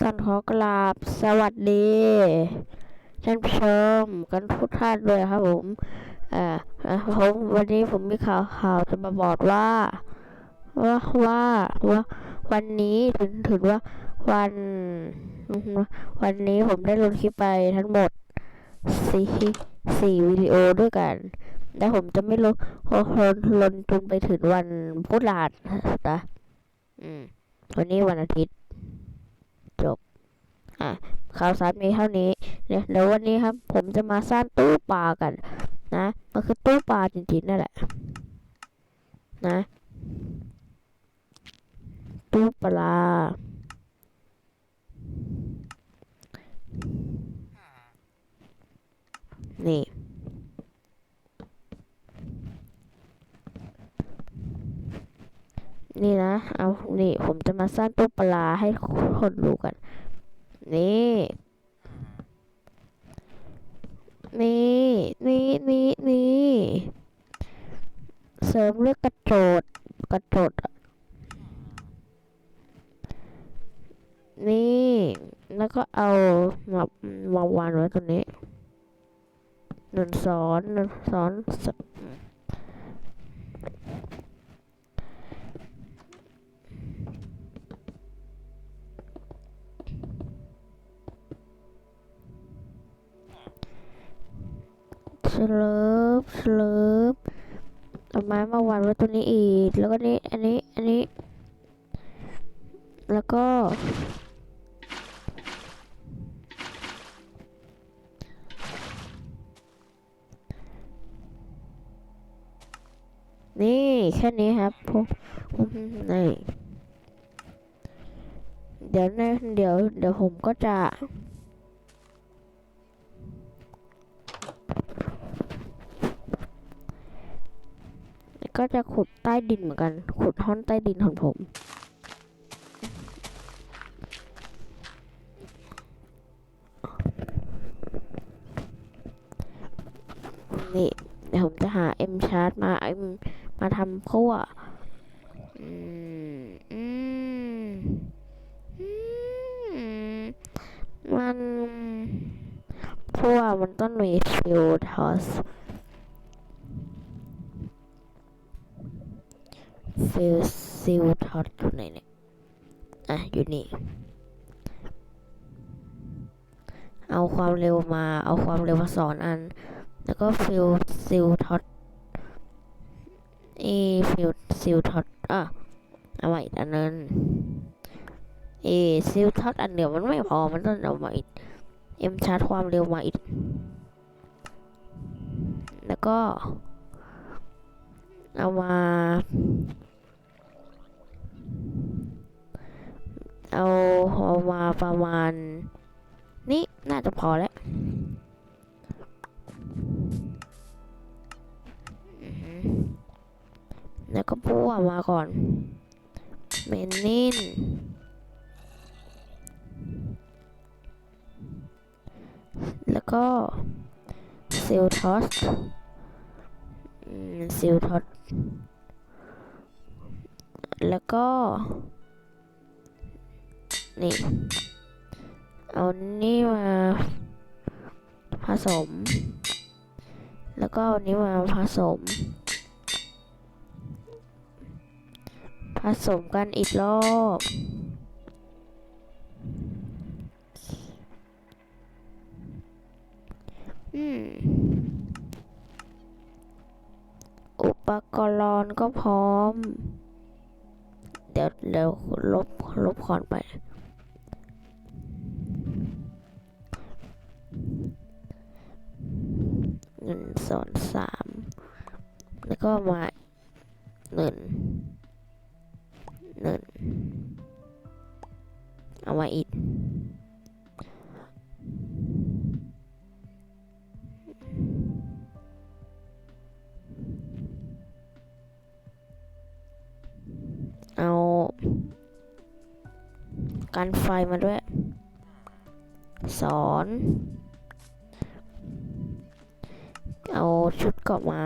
ก่อนขอกราบสวัสดีท่านผู้ชมกันทุกท่านด้วยครับผมอ่าอ่าผมวันนี้ผมมีข่าวข่าวจะมาบอกว่าว่าว่าว่าวันนี้ถึงถึงว่าวันวันนี้ผมได้ลงคลิปไปทั้งหมดสี่สี่วิดีโอด้วยกันแต่ผมจะไม่ลงลนลนจนไปถึงวันพุธหลาดนะอืมวันนี้วันอาทิตย์ อะข่าวสารมีเท่านี้เดี๋ยวเดี๋ยววันนี้ครับ ผมจะมาสร้างตู้ปลากัน นะมันคือตู้ปลาจริงๆนั่นแหละ นะ ตู้ปลานี่นี่นะ เอา นี่ ผมจะมาสร้างตู้ปลาให้คนดูกัน นี่นี่นี่นี่นี่เสริมเลือกกระโจดกระโจดนี่แล้วก็เอามามาวางไว้ตรงนี้หนึ่งสอนหนึ่งสอน สสลิบสลิบเอาไม้มาวางไว้ตรงนี้อีก แล้วก็นี่อันนี้อันนี้ แล้วก็นี่แค่นี้ครับผมผมนี่เดี๋ยวนะเดี๋ยว เดี๋ยวผมก็จะ ก็จะขุดใต้ดินเหมือนกัน ขุดห้องใต้ดินของผม นี่เดี๋ยวผมจะหา M chart มา M มมาทำขั้วอืมอืมอืมมันเพราะว่ามันต้องมีฟิลทอส ฟิลซิลทอสอยู่ไหนเนี่ย อะ อยู่นี่ เอาความเร็วมา เอาความเร็วมาสอนอัน แล้วก็ฟิลซิลท็อตอีฟิลซิลท็อตอะ เอามาอีกอันนึงเอซิลท็อตอันเดียวมันไม่พอ มันต้องเอามาอีก เอ็มชาร์จความเร็วมาอีก แล้วก็เอามา เอาเอามาประมาณ นี้น่าจะพอแล้วแล้วก็ปูออกมาก่อนเมนนินแล้วก็ซิลทอสซิลทอสแล้วก็ นี่ เอานี่มาผสม แล้วก็เอานี้มาผสม ผสมกันอีกรอบอืมอุปกรณ์ก็พร้อม เดี๋ยวเดี๋ยวลบลบก่อนไป หนึ่งสองสามแล้วก็มาหนึ่งหนึ่งเอามาอีกเอากันไฟมาด้วยสอน เอาชุดเกาะมา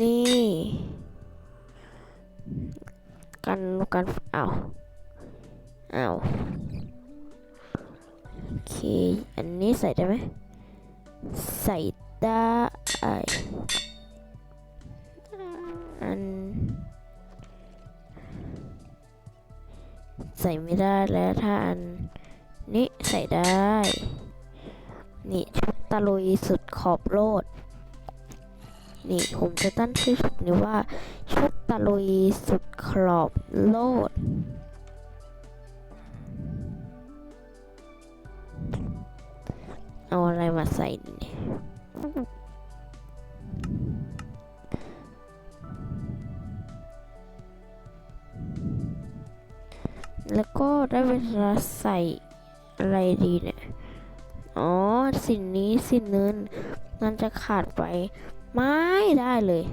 นี่การกันเอาเอาโอเค อันนี้ใส่ได้ไหม ใส่ได้ อัน ใส่ไม่ได้แล้วถ้าอันนี้ใส่ได้ นี่ชุดตะลุยสุดขอบโลด นี่ผมจะตั้งชื่อชุดนี้ว่า ชุดตะลุยสุดขอบโลดเอาอะไรมาใส่ดี ก็ได้เวลาใส่อะไรดีเนี่ย อ๋อ สิ่งนี้สิ่งนึงมันจะขาดไป ไม่ได้เลย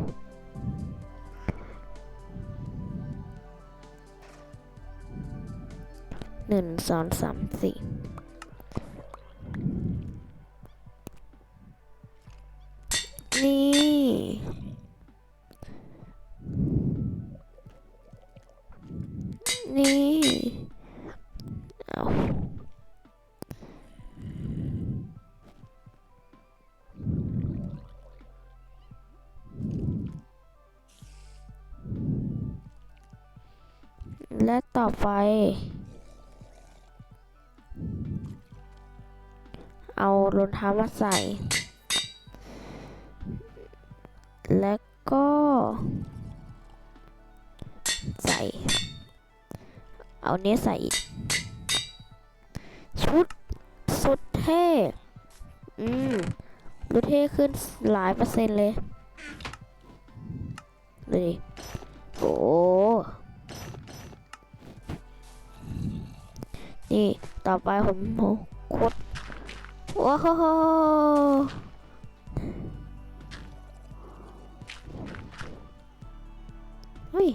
หนึ่งสองสามสี่นี่ ต่อไป เอารองเท้ามาใส่ แล้วก็ ใส่ เอาเนี้ยใส่ชุดสุดเท่ อืมดูเท่ขึ้นหลายเปอร์เซ็นต์เลยดูดิโอ้ นี่ ต่อไปผมโคตรโอ้โหเฮ้ย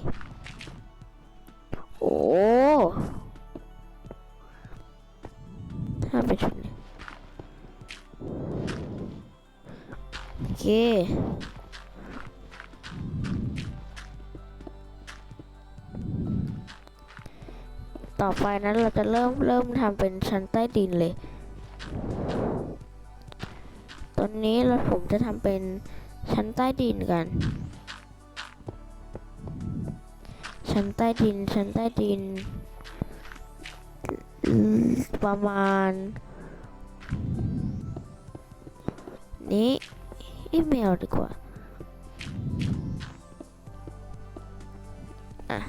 อไปนั้นเราจะเริ่มเริ่มทำเป็นชั้นใต้ดินเลย ตอนนี้เราผมจะทำเป็นชั้นใต้ดินกัน ชั้นใต้ดิน ชั้นใต้ดิน ประมาณ นี้อีเมลดีกว่า อะ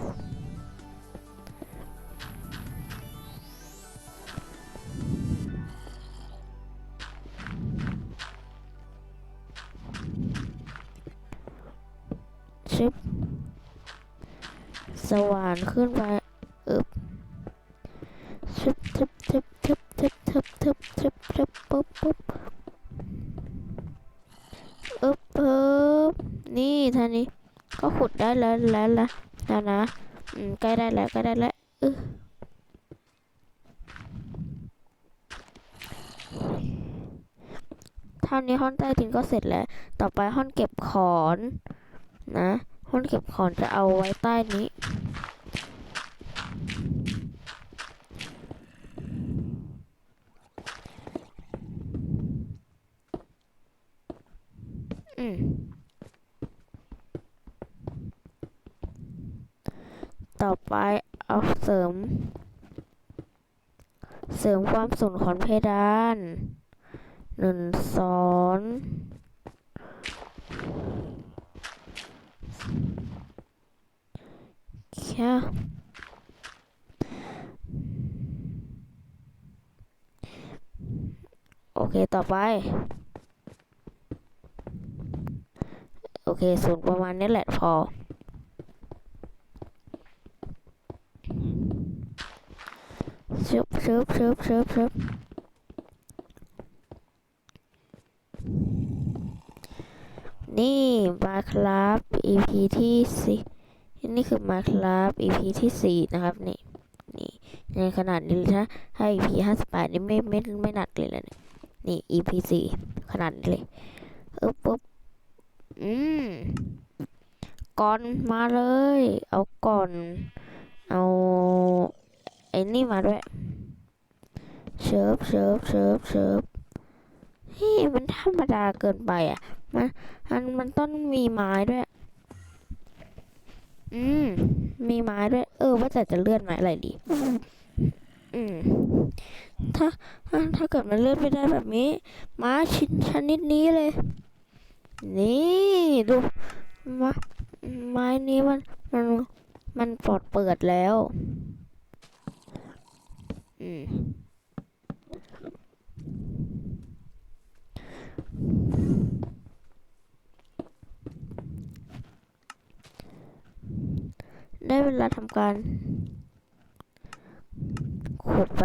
ชิปสว่านขึ้นไปอึบชิปชิปชิปชิปชิปชิปชิปชิปชิปปุ๊บปุ๊บอึบอึบนี่ท่านี้ก็ขุดได้แล้วแล้วละนะอืมใกล้ได้แล้วใกล้ได้แล้วเออท่านี้ห้องใต้ดินก็เสร็จแล้ว ต่อไปห้องเก็บขอน นะ ห้องเก็บของจะเอาไว้ใต้นี้ อืม ต่อไปเอาเสริม เสริมความสูงของเพดานหนึ่งสอง แค่โอเค ต่อไป โอเค สูงประมาณนี้แหละพอ ชึบชึบชึบชึบชึบนี่มาครับ EP ที่สี่ นี่คือมาครับ EP ที่สี่นะครับนี่นี่ในขนาดนี้นะถ้า EP ห้าสิบแปดนี่ไม่ไม่ไม่หนักเลยนะเนี่ยนี่ EP สี่ขนาดนี้เลยเออปุ๊บอืมก่อนมาเลย เอาก่อน เอาไอ้นี่มาด้วยเชิบเชิบเชิบเชิบเฮ้ยมันธรรมดาเกินไปอะ มันมันมันต้องมีไม้ด้วย อืม มีไม้ด้วย เออ ว่าแต่จะเลื่อนไม้อะไรดี อืมถ้าถ้าถ้าเกิดมันเลื่อนไม่ได้แบบนี้ ไม้ชิ้นชนิดนี้เลย นี่ดูมาไม้นี้มันมันมันปลอดเปิดแล้ว อืม เวลาทำการขุดไป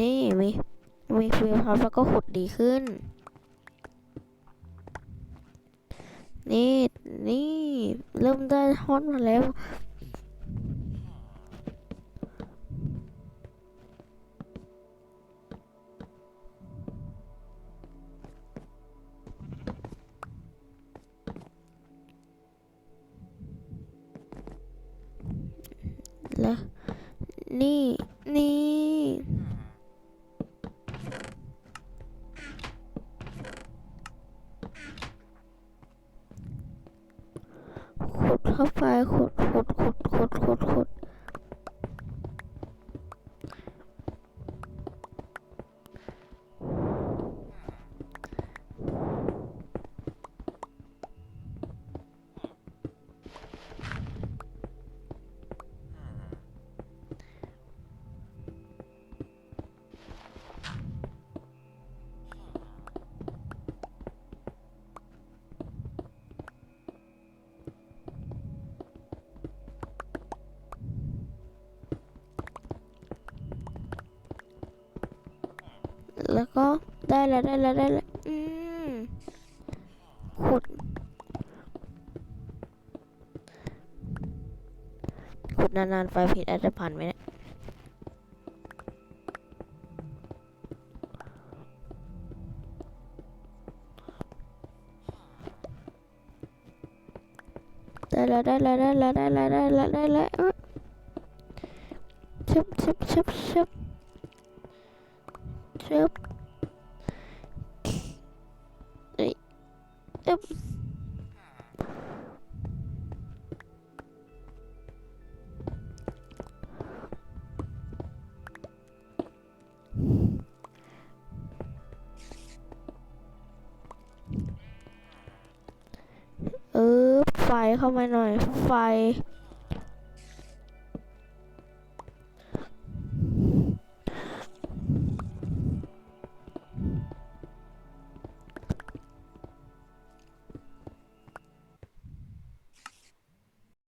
นี่มีมีฟิลท็อปแล้วก็ขุดดีขึ้น นี่นี่เริ่มได้ฮอตมาแล้วแล้วนี่ แล้วก็ได้แล้วได้แล้วได้แล้วอืมขุด ขุดนานๆไฟผิดอาจจะผ่านไหมเนี่ยได้แล้วได้แล้วได้แล้วได้แล้วได้แล้วได้แล้วอะชึบชึบชึบชึบ เข้ามาหน่อยไฟ